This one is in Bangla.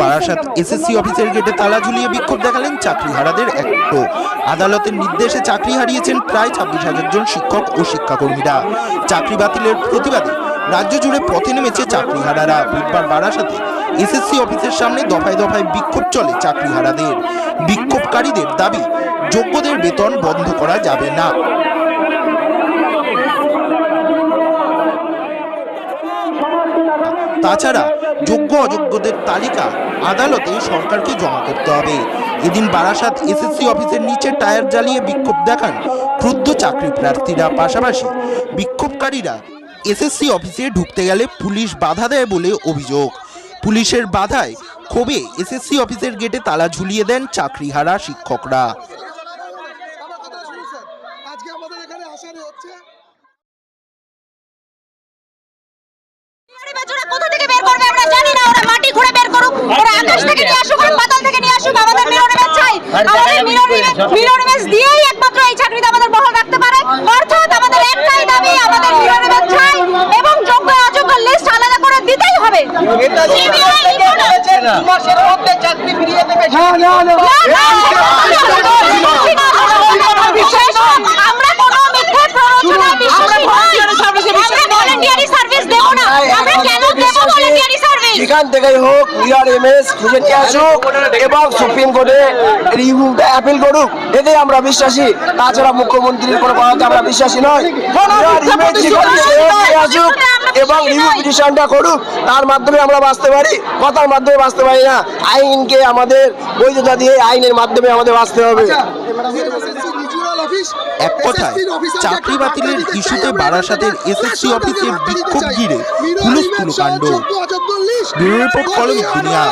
বারাসাত এসএসসি অফিসের গেটে তালা ঝুলিয়ে বিক্ষোভ দেখালেন চাকরিহারাদের এক। আদালতের নির্দেশে চাকরি হারিয়েছেন প্রায় ছাব্বিশ হাজার জন শিক্ষক ও শিক্ষাকর্মীরা। চাকরি বাতিলের প্রতিবাদে রাজ্য জুড়ে পথে নেমেছে চাকরিহারারা। বুধবার বারাসাতে এসএসসি অফিসের সামনে দফায় দফায় বিক্ষোভ চলে চাকরিহারাদের। বিক্ষোভকারীদের দাবি, যোগ্যদের বেতন বন্ধ করা যাবে না। তাছাড়া যোগ্য অযোগ্যদের তালিকা আদালতে সরকারকে জমা করতে হবে। এদিন বারাসাত এসএসসি অফিসের নিচে টায়ার জ্বালিয়ে বিক্ষোভ দেখান ক্রুদ্ধ চাকরি প্রার্থীরা। পাশাপাশি বিক্ষোভকারীরা এসএসসি অফিসে ঢুকতে গেলে পুলিশ বাধা দেয় বলে অভিযোগ। পুলিশের বাধায় ক্ষোভে এসএসসি অফিসের গেটে তালা ঝুলিয়ে দেন চাকরিহারা শিক্ষকরা। আজকে আমাদের এখানে হচ্ছে। মিলন ইমেজ দিয়েই একমাত্র এই চাকরিতে আমাদের বহাল রাখতে পারে। অর্থাৎ আমাদের একটাই দাবি আমাদের মিলন ইমেজ চাই এবং যোগ্য অযোগ্য লিস্ট আলাদা করে দিতেই হবে। মাসের মধ্যে চাকরি ফিরিয়ে দেবে আমরা কোনো মিথ্যে প্ররোচনায় বিশ্বাসী নই আমরা ভলান্টিয়ারি সার্ভিস দেব না আমরা কেন দেব ভলান্টিয়ারি সার্ভিস যেখান থেকেই হোক ইয়ার এমএস খুঁজে নিয়ে আসুক এবং সুপ্রিম কোর্টে রিভিউটা অ্যাপিল করুক। এতে আমরা বিশ্বাসী। তাছাড়া মুখ্যমন্ত্রীর কোনো কথাতে আমরা বিশ্বাসী নয়। এবং রিভিউ পিটিশনটা করুক তার মাধ্যমে আমরা বাঁচতে পারি কথার মাধ্যমে বাঁচতে পারি না। আইনকে আমাদের বৈধতা দিয়ে আইনের মাধ্যমে আমাদের বাঁচতে হবে। রিজিওনাল এক কথায় চাকরি বাতিলের ইস্যুতে বারাসাতের এসএসসি অফিসে বিক্ষোভ ঘিরে হুলস্থুল কাণ্ড রিপোর্ট কলম দুনিয়া।